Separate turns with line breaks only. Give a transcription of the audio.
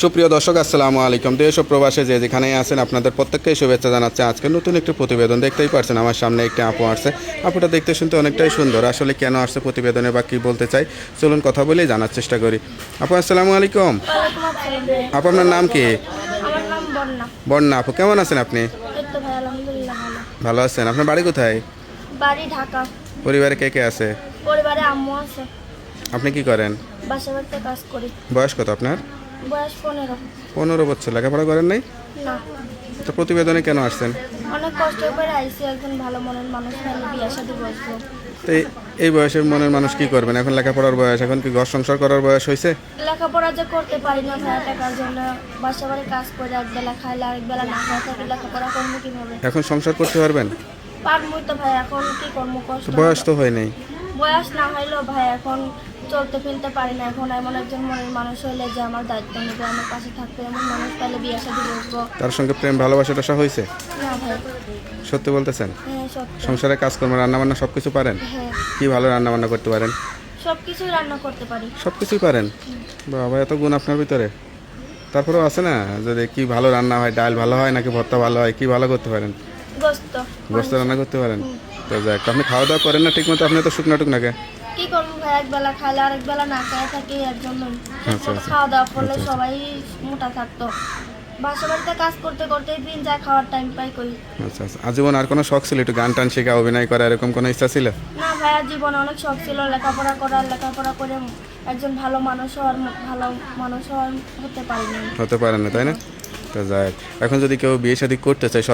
সুপ্রিয় দর্শক আসসালামু আলাইকুম। দেশ ও প্রবাসে যে যেখানে আছেন আপনাদের প্রত্যেককেই শুভেচ্ছা জানাচ্ছে। আজকে নতুন একটি প্রতিবেদন দেখতেই পারছেন আমার সামনে একটি আপু আসছে। আপুটা দেখতে শুনতে অনেকটাই সুন্দর। আসলে কেন আসছে প্রতিবেদনে বা কী বলতে চাই চলুন কথা বলেই জানার চেষ্টা করি। আপু আসসালামু আলাইকুম। আপু আপনার নাম কি?
বন্যা।
আপু কেমন আছেন আপনি?
ভালো।
ভালো আছেন। আপনার বাড়ি কোথায়?
বাড়ি ঢাকা।
পরিবারে কে কে আছে?
পরিবারে আম্মু আছে।
আপনি কি করেন?
বাসা বাড়িতে কাজ করি।
বয়স কত আপনার?
বয়স পনেরো।
পনেরো বছর লেখাপড়া করেন নাই?
না।
তো প্রতিবেদনে কেন আসছেন?
অনেক কষ্ট করে আইসি একজন ভালো মনের মানুষ বিয়ে সাথে বসবো
তো এই- এই বয়সের মনের মানুষ কি করবেন? এখন লেখাপড়ার বয়স এখন কি ঘর সংসার করার বয়স হয়েছে
লেখাপড়া যে করতে পারি না টাকার জন্য। বাসা বাড়ি কাজ করে একবেলা খাইলে আরেকবেলা না লেখাপড়া করব কীভাবে?
এখন সংসার করতে পারবেন?
পারবই তো ভাই এখন কি করব? কষ্ট
বয়স তো হয় নাই।
বয়স না হইলেও ভাই এখন চলতে ফিরতে পারি না। এখন এমন একজন মনের মানুষ হইলে যে আমার দায়িত্ব নেবে আমার পাশে থাকবে এমন মানুষ পাইলে বিয়ে সাথে বসবো।
তার সঙ্গে প্রেম ভালোবাসা টাসা হয়েছে
না ভাই।
সত্যি বলতেছেন?
হ্যাঁ সত্যি।
সংসারে কাজকর্ম রান্নাবান্না সব কিছু পারেন?
হ্যাঁ।
কি ভালো রান্নাবান্না করতে পারেন?
সব কিছুই রান্না করতে পারি।
সব কিছুই পারেন? বাবা এত গুণ আপনার ভিতরে। তারপরেও আছে না যদি কি ভালো রান্না হয় ডাল ভালো হয় নাকি ভর্তা ভালো হয় কি ভালো করতে পারেন?
গোস্ত
গোস্ত রান্না করতে পারেন? তো যাক আপনি খাওয়া দাওয়া করেন না ঠিক মতো আপনি তো শুকনা টুকনাকে
কি করব ভাই একবেলা খাইলে আরেক বেলা না খাই থাকি এর জন্য।
আচ্ছা, আচ্ছা।
খাওয়া দাওয়া করলে
আচ্ছা।
সবাই মোটা থাকতো। বাসা বাড়িতে কাজ করতে করতে দিন যা খাওয়ার টাইম পাই করি
আচ্ছা আচ্ছা। আজীবন আর কোনো শখ ছিল? একটু গান টান শেখা অভিনয় করা এরকম কোনো ইচ্ছা ছিল?
না ভাইয়া জীবনে অনেক শখ ছিল লেখাপড়া করার লেখাপড়া করে একজন ভালো মানুষ হওয়ার ভালো মানুষ হওয়ার হতে পারিনি।
হতে পারে না তাই না? তো যাক এখন যদি কেউ বিয়ে শাদী করতে চায়